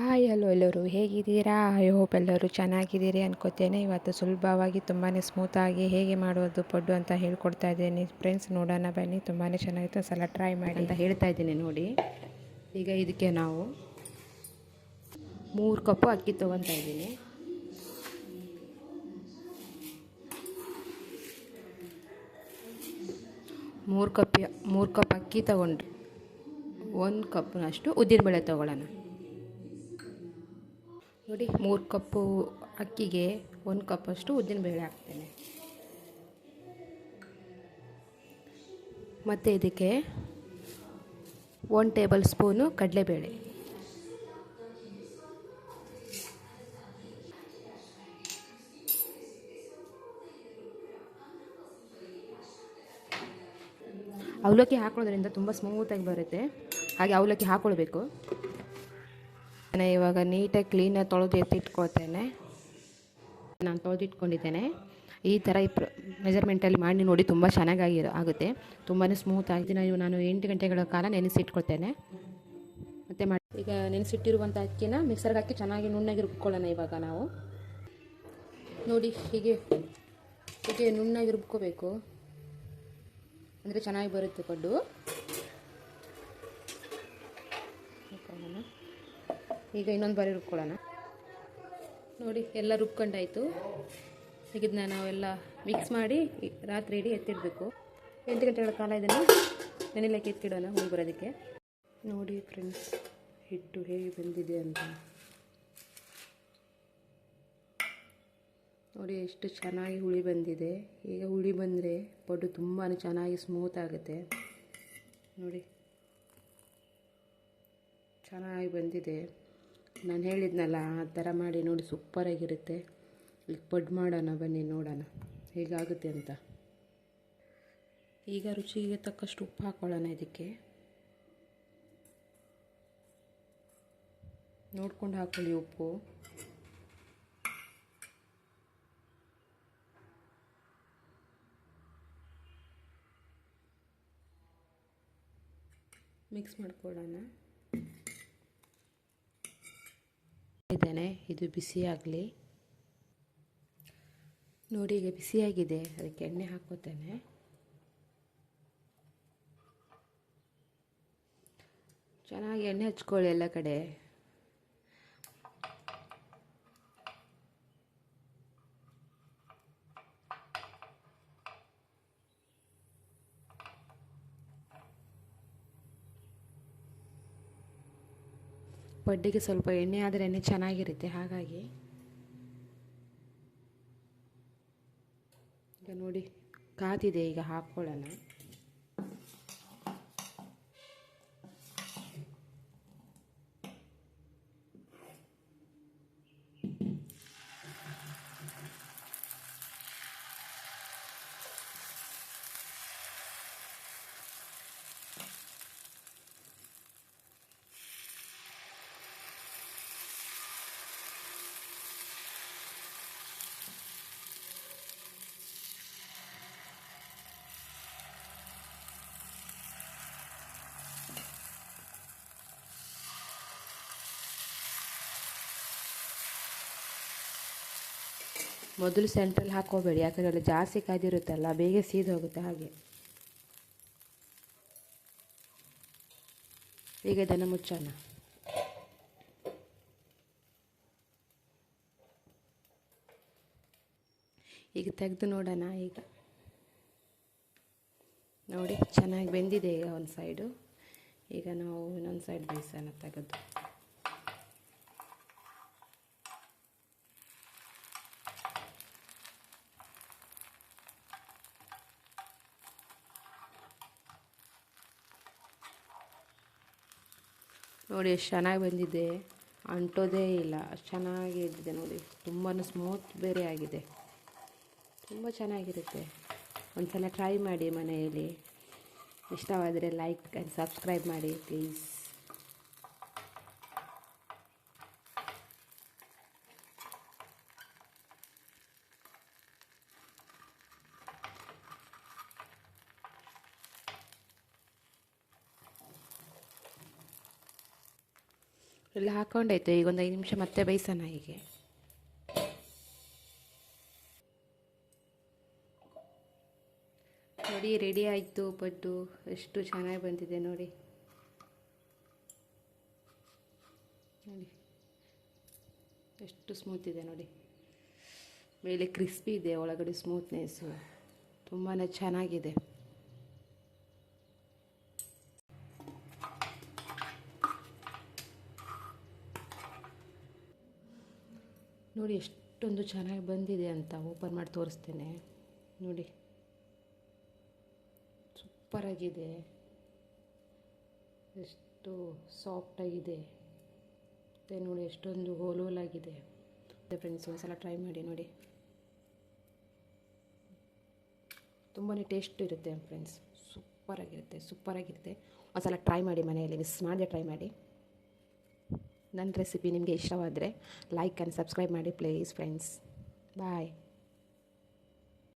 Hi, hello ಎಲ್ಲರೂ ಹೇಗಿದ್ದೀರಾ? I hope ಎಲ್ಲರೂ ಚೆನ್ನಾಗಿದ್ದೀರಿ ಅನ್ಕೋತೇನೆ. ಇವತ್ತು ಸುಲಭವಾಗಿ ತುಂಬಾ ಸ್ಮೂತಾಗಿ ಹೇಗೆ ಮಾಡೋದು ಪಡ್ಡು ಅಂತ ಹೇಳ್ಕೊಡ್ತಾ ಇದ್ದೀನಿ. ಫ್ರೆಂಡ್ಸ್ ನೋಡೋಣ ಬನ್ನಿ. ತುಂಬಾ ಚೆನ್ನಾಗಿತ್ತು. ಸಲ ಟ್ರೈ ಮಾಡಿ. ಅಂತ ಹೇಳ್ತಾ ಇದ್ದೀನಿ, ನೋಡಿ. ಈಗ ಇದಕ್ಕೆ ನಾವು ಮೂರು ಕಪ್ಪು ಅಕ್ಕಿ ತೊಗೊತಾ ಇದ್ದೀನಿ. ಮೂರು ಕಪ್ ಮೂರು ಕಪ್ ಅಕ್ಕಿ ತೊಗೊಂಡ್ರಿ. ಒಂದು ಕಪ್ನಷ್ಟು ಉದ್ದಿನಬೇಳೆ ತೊಗೊಳ್ಳೋಣ. ನೋಡಿ, ಮೂರು ಕಪ್ಪು ಅಕ್ಕಿಗೆ ಒಂದು ಕಪ್ಪಷ್ಟು ಉದ್ದಿನಬೇಳೆ ಹಾಕ್ತೇನೆ. ಮತ್ತು ಇದಕ್ಕೆ ಒನ್ ಟೇಬಲ್ ಸ್ಪೂನು ಕಡಲೆಬೇಳೆ. ಅವಲಕ್ಕಿ ಹಾಕೊಳ್ಳೋದ್ರಿಂದ ತುಂಬ ಸ್ಮೂತಾಗಿ ಬರುತ್ತೆ. ಹಾಗೆ ಅವಲಕ್ಕಿ ಹಾಕ್ಕೊಳ್ಬೇಕು ನಾನು ಇವಾಗ ನೀಟಾಗಿ ಕ್ಲೀನಾಗಿ ತೊಳೆದು ಎತ್ತಿಟ್ಕೊಳ್ತೇನೆ ನಾನು ತೊಳೆದಿಟ್ಕೊಂಡಿದ್ದೇನೆ. ಈ ಥರ ಈ ಪ್ರ ಮೆಜರ್ಮೆಂಟಲ್ಲಿ ಮಾಡಿ ನೋಡಿ ತುಂಬ ಚೆನ್ನಾಗಿ ಆಗುತ್ತೆ. ತುಂಬಾ ಸ್ಮೂತ್ ಆಗಿ ನಾನು ನಾನು ಎಂಟು ಗಂಟೆಗಳ ಕಾಲ ನೆನೆಸಿಟ್ಕೊಳ್ತೇನೆ ಮತ್ತು ಮಾಡಿ, ಈಗ ನೆನೆಸಿಟ್ಟಿರುವಂಥ ಅಕ್ಕಿನ ಮಿಕ್ಸರ್ಗೆ ಹಾಕಿ ಚೆನ್ನಾಗಿ ನುಣ್ಣಗೆ ರುಬ್ಕೊಳ್ಳೋಣ ಇವಾಗ ನಾವು. ನೋಡಿ ಹೀಗೆ ಹೀಗೆ ನುಣ್ಣಗೆ ರುಬ್ಕೋಬೇಕು. ಅಂದರೆ ಚೆನ್ನಾಗಿ ಬರುತ್ತೆ ಪಡ್ಡು ಈಗ ಇನ್ನೊಂದು ಬಾರಿ ರುಬ್ಕೊಳ್ಳೋಣ. ನೋಡಿ, ಎಲ್ಲ ರುಬ್ಕೊಂಡಾಯಿತು. ಈಗ ಇದನ್ನ ನಾವೆಲ್ಲ ಮಿಕ್ಸ್ ಮಾಡಿ ರಾತ್ರಿ ಇಡೀ ಎತ್ತಿಡಬೇಕು. ಎಂಟು ಗಂಟೆಗಳ ಕಾಲ ಇದನ್ನು ನೆನೆಲಕ್ಕೆ ಎತ್ತಿಡೋಣ ಹುಳಿ ಬರೋದಕ್ಕೆ. ನೋಡಿ ಫ್ರೆಂಡ್ಸ್ ಹಿಟ್ಟು ಹೇಗೆ ಬಂದಿದೆ ಅಂತ. ನೋಡಿ, ಎಷ್ಟು ಚೆನ್ನಾಗಿ ಹುಳಿ ಬಂದಿದೆ. ಈಗ ಹುಳಿ ಬಂದರೆ ಪಡ್ಡು ತುಂಬಾ ಚೆನ್ನಾಗಿ ಸ್ಮೂತ್ ಆಗುತ್ತೆ. ನೋಡಿ, ಚೆನ್ನಾಗಿ ಬಂದಿದೆ. ನಾನು ಹೇಳಿದ್ನಲ್ಲ, ಆ ಥರ ಮಾಡಿ ನೋಡಿ ಸೂಪರಾಗಿರುತ್ತೆ ಈಗ ಪಡ್ ಮಾಡೋಣ, ಬನ್ನಿ ನೋಡೋಣ. ಹೇಗಾಗುತ್ತೆ ಅಂತ. ಈಗ ರುಚಿಗೆ ತಕ್ಕಷ್ಟು ಉಪ್ಪು ಹಾಕೊಳ್ಳೋಣ ಇದಕ್ಕೆ. ನೋಡ್ಕೊಂಡು ಹಾಕೊಳ್ಳಿ ಉಪ್ಪು. ಮಿಕ್ಸ್ ಮಾಡ್ಕೊಳ್ಳೋಣ. ಇದ್ದೇನೆ. ಇದು ಬಿಸಿಯಾಗಲಿ. ನೋಡಿ ಈಗ ಬಿಸಿಯಾಗಿದೆ. ಅದಕ್ಕೆ ಎಣ್ಣೆ ಹಾಕೋತೇನೆ ಚೆನ್ನಾಗಿ ಎಣ್ಣೆ ಹಚ್ಕೊಳ್ಳಿ ಎಲ್ಲ ಕಡೆ. ಪಡ್ಡಿಗೆ ಸ್ವಲ್ಪ ಎಣ್ಣೆ ಆದರೆ ಎಣ್ಣೆ ಚೆನ್ನಾಗಿರುತ್ತೆ ಹಾಗಾಗಿ. ಈಗ ನೋಡಿ ಕಾದಿದೆ ಈಗ ಹಾಕ್ಕೊಳ್ಳೋಣ ಮೊದಲು ಸೆಂಟ್ರಲ್ಲಿ ಹಾಕೋಬೇಡಿ ಯಾಕಂದರೆ ಅಲ್ಲಿ ಜಾಸ್ತಿ ಕಾದಿರುತ್ತಲ್ಲ ಬೇಗ ಸೀದು ಹೋಗುತ್ತೆ ಹಾಗೆ. ಈಗ ಇದನ್ನು ಮುಚ್ಚೋಣ. ಈಗ ತೆಗೆದು ನೋಡೋಣ ಈಗ. ನೋಡಿ, ಚೆನ್ನಾಗಿ ಬೆಂದಿದೆ ಈಗ ಒಂದು ಸೈಡು ಈಗ ನಾವು ಇನ್ನೊಂದು ಸೈಡ್ ಬೇಯಿಸೋಣ ತೆಗೆದು. ನೋಡಿ, ಎಷ್ಟು ಚೆನ್ನಾಗಿ ಬಂದಿದೆ. ಅಂಟೋದೇ ಇಲ್ಲ. ಅಷ್ಟು ಚೆನ್ನಾಗಿ ಇದ್ದಿದೆ ನೋಡಿ. ತುಂಬಾ ಸ್ಮೂತ್ ಬೇರೆ ಆಗಿದೆ. ತುಂಬ ಚೆನ್ನಾಗಿರುತ್ತೆ. ಒಂದು ಸಲ ಟ್ರೈ ಮಾಡಿ ಮನೆಯಲ್ಲಿ. ಇಷ್ಟವಾದರೆ ಲೈಕ್ ಆ್ಯಂಡ್ ಸಬ್ಸ್ಕ್ರೈಬ್ ಮಾಡಿ ಪ್ಲೀಸ್ ಎಲ್ಲ ಹಾಕೊಂಡಾಯ್ತು ಈಗ ಒಂದು ಐದು ನಿಮಿಷ ಮತ್ತೆ ಬೇಯಿಸೋಣ ಹೀಗೆ. ನೋಡಿ ರೆಡಿ ಆಯಿತು ಪಡ್ಡು. ಎಷ್ಟು ಚೆನ್ನಾಗಿ ಬಂದಿದೆ ನೋಡಿ. ನೋಡಿ. ಎಷ್ಟು ಸ್ಮೂತ್ ಇದೆ ನೋಡಿ. ಮೇಲೆ ಕ್ರಿಸ್ಪಿ ಇದೆ, ಒಳಗಡೆ ಸ್ಮೂತ್ನೆಸ್ಸು ತುಂಬಾ ಚೆನ್ನಾಗಿದೆ. ನೋಡಿ ಎಷ್ಟೊಂದು ಚೆನ್ನಾಗಿ ಬಂದಿದೆ ಅಂತ ಓಪನ್ ಮಾಡಿ ತೋರಿಸ್ತೇನೆ. ನೋಡಿ. ಸೂಪರಾಗಿದೆ ಎಷ್ಟು ಸಾಫ್ಟಾಗಿದೆ ಮತ್ತು ನೋಡಿ ಎಷ್ಟೊಂದು ಹೋಲ್ ಹೋಲಾಗಿದೆ ಫ್ರೆಂಡ್ಸ್ ಒಂದ್ಸಲ ಟ್ರೈ ಮಾಡಿ ನೋಡಿ. ತುಂಬಾ ಟೇಸ್ಟ್ ಇರುತ್ತೆ ಫ್ರೆಂಡ್ಸ್ ಸೂಪರಾಗಿರುತ್ತೆ ಸೂಪರಾಗಿರುತ್ತೆ ಒಂದ್ಸಲ ಟ್ರೈ ಮಾಡಿ ಮನೆಯಲ್ಲಿ ಮಿಸ್ ಮಾಡಿದೆ ಟ್ರೈ ಮಾಡಿ. ನನ್ನ ರೆಸಿಪಿ ನಿಮಗೆ ಇಷ್ಟವಾದರೆ ಲೈಕ್ ಆ್ಯಂಡ್ ಸಬ್ಸ್ಕ್ರೈಬ್ ಮಾಡಿ ಪ್ಲೀಸ್ ಫ್ರೆಂಡ್ಸ್ ಬಾಯ್